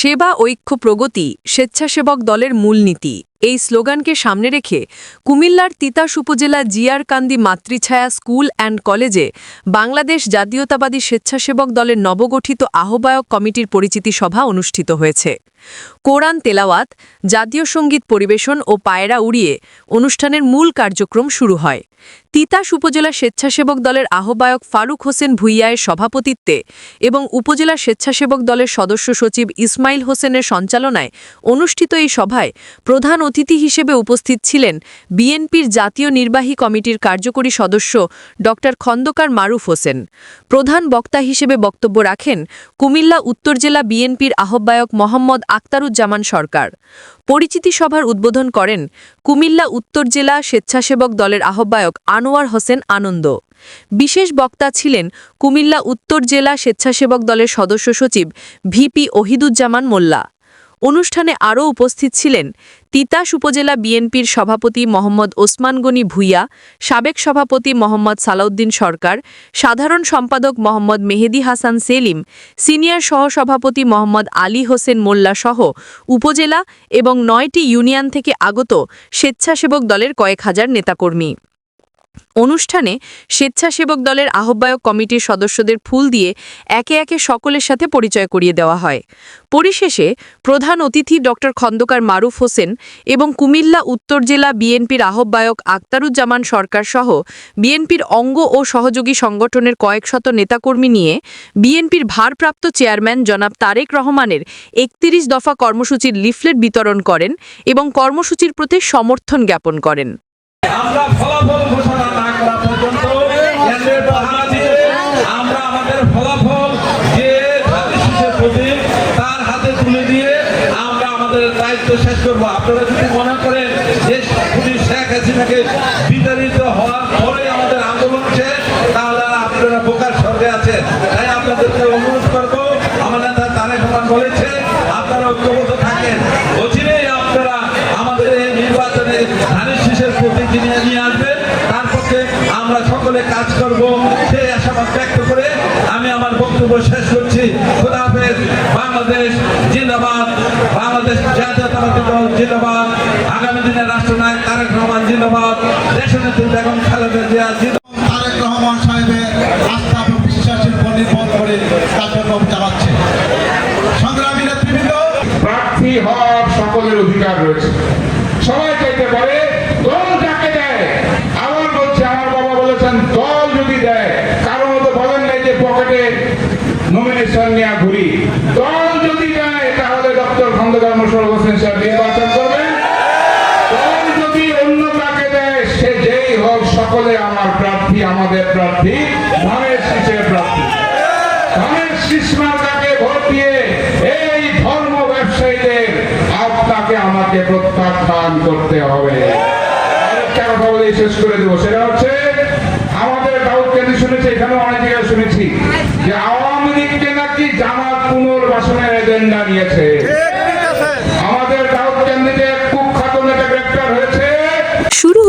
সেবা, ঐক্য, প্রগতি, স্বেচ্ছাসেবক দলের মূলনীতি এই স্লোগানকে সামনে রেখে কুমিল্লার তিতাস উপজেলা জিয়ারকান্দি মাতৃছায়া স্কুল অ্যান্ড কলেজে বাংলাদেশ জাতীয়তাবাদী স্বেচ্ছাসেবক দলের নবগঠিত আহ্বায়ক কমিটির পরিচিতি সভা অনুষ্ঠিত হয়েছে। কোরআন তেলাওয়াত, জাতীয় সংগীত পরিবেশন ও পায়রা উড়িয়ে অনুষ্ঠানের মূল কার্যক্রম শুরু হয়। তিতাস উপজেলা স্বেচ্ছাসেবক দলের আহ্বায়ক ফারুক হোসেন ভুইয়ায়ের সভাপতিত্বে এবং উপজেলা স্বেচ্ছাসেবক দলের সদস্য সচিব ইসমাইল হোসেনের সঞ্চালনায় অনুষ্ঠিত এই সভায় প্রধান অতিথি হিসেবে উপস্থিত ছিলেন বিএনপির জাতীয় নির্বাহী কমিটির কার্যকরী সদস্য ড. খন্দকার মারুফ হোসেন। প্রধান বক্তা হিসেবে বক্তব্য রাখেন কুমিল্লা উত্তর জেলা বিএনপির আহ্বায়ক মোহাম্মদ আক্তারুজ্জামান সরকার। পরিচিতি সভার উদ্বোধন করেন কুমিল্লা উত্তর জেলা স্বেচ্ছাসেবক দলের আহ্বায়ক আনোয়ার হোসেন আনন্দ। বিশেষ বক্তা ছিলেন কুমিল্লা উত্তর জেলা স্বেচ্ছাসেবক দলের সদস্য সচিব ভিপি ওহিদুজ্জামান মোল্লা। অনুষ্ঠানে আরও উপস্থিত ছিলেন তিতাস উপজেলা বিএনপির সভাপতি মোহাম্মদ ওসমান গনি ভুইয়া, সাবেক সভাপতি মোহাম্মদ সালাউদ্দিন সরকার, সাধারণ সম্পাদক মোহাম্মদ মেহেদি হাসান সেলিম, সিনিয়র সহসভাপতি মোহাম্মদ আলী হোসেন মোল্লা সহ উপজেলা এবং নয়টি ইউনিয়ন থেকে আগত স্বেচ্ছাসেবক দলের কয়েক হাজার নেতাকর্মী। অনুষ্ঠানে স্বেচ্ছাসেবক দলের আহ্বায়ক কমিটির সদস্যদের ফুল দিয়ে একে একে সকলের সাথে পরিচয় করিয়ে দেওয়া হয়। পরিশেষে প্রধান অতিথি ড. খন্দকার মারুফ হোসেন এবং কুমিল্লা উত্তর জেলা বিএনপির আহ্বায়ক আক্তারুজ্জামান সরকার সহ বিএনপির অঙ্গ ও সহযোগী সংগঠনের কয়েক শত নেতাকর্মী নিয়ে বিএনপির ভারপ্রাপ্ত চেয়ারম্যান জনাব তারেক রহমানের একত্রিশ দফা কর্মসূচির লিফলেট বিতরণ করেন এবং কর্মসূচির প্রতি সমর্থন জ্ঞাপন করেন আমরা ফলাফল ঘোষণা না করা পর্যন্ত কেন্দ্রের পাহারা দিয়ে আমরা আমাদের ফলাফল যে ধানের প্রতীক তার হাতে তুলে দিয়ে আমরা আমাদের দায়িত্ব শেষ করব। আপনারা যদি মনে করেন যে শুধু শেখ হাসিনাকে বিতাড়িত হওয়ার পরে আমাদের আন্দোলন শেষ তাহলে আপনারা বোকার স্বর্গে আছেন। তাই আপনাদেরকে অনুরোধ করব, আমার নেতা তারেক রহমান বলেছে, আপনারা ঐক্যবদ্ধ থাকেন। অচিরেই আপনারা আমাদের এই নির্বাচনে ধানের শীষের প্রতীক নিয়ে আসবেন। তার পক্ষে আমরা সকলে কাজ করব, সেই আশাবাদ ব্যক্ত করে আমি আমার বক্তব্য শেষ করছি। খোদা হাফেজ, বাংলাদেশ জিন্দাবাদ। বাংলাদেশ জাতীয়তাবাদী দল জিন্দাবাদ। আগামী দিনের রাষ্ট্রনায়ক তারেক রহমান জিন্দাবাদ। দেশনেত্রী বেগম খালেদা জিয়া জিন্দাবাদ। তারেক রহমান সাহেবের আস্থা এবং বিশ্বাসের উপর নির্ভর করে কার্যক্রম চালাচ্ছে সংগ্রামী নেতৃবৃন্দ প্রার্থী হওয়ার সকলের অধিকার রয়েছে সবাই চাইতে পারে দল যাকে দেয় আমার বলছে আমার বাবা বলেছেন দল যদি দেয় কারও মতো বলেন নাই যে পকেটে নমিনেশন নিয়ে ঘুরি। দল যদি দেয় তাহলে ডক্টর খন্দকার মোশারফ হোসেন সাহেব নির্বাচন করবেন। দল যদি অন্য কাকে দেয়, সে যেই হোক, সকলে আমার প্রার্থী, আমাদের প্রার্থী, ধানের শীষের প্রার্থী। ধানের শীষ মার্কাকে ভোট দিয়ে এই ধর্ম ব্যবসায়ীদের আপনাকে আমাকে প্রত্যাখ্যান করতে হবে। আরেকটা কথা বলে শেষ করে দেবো, সেটা y ese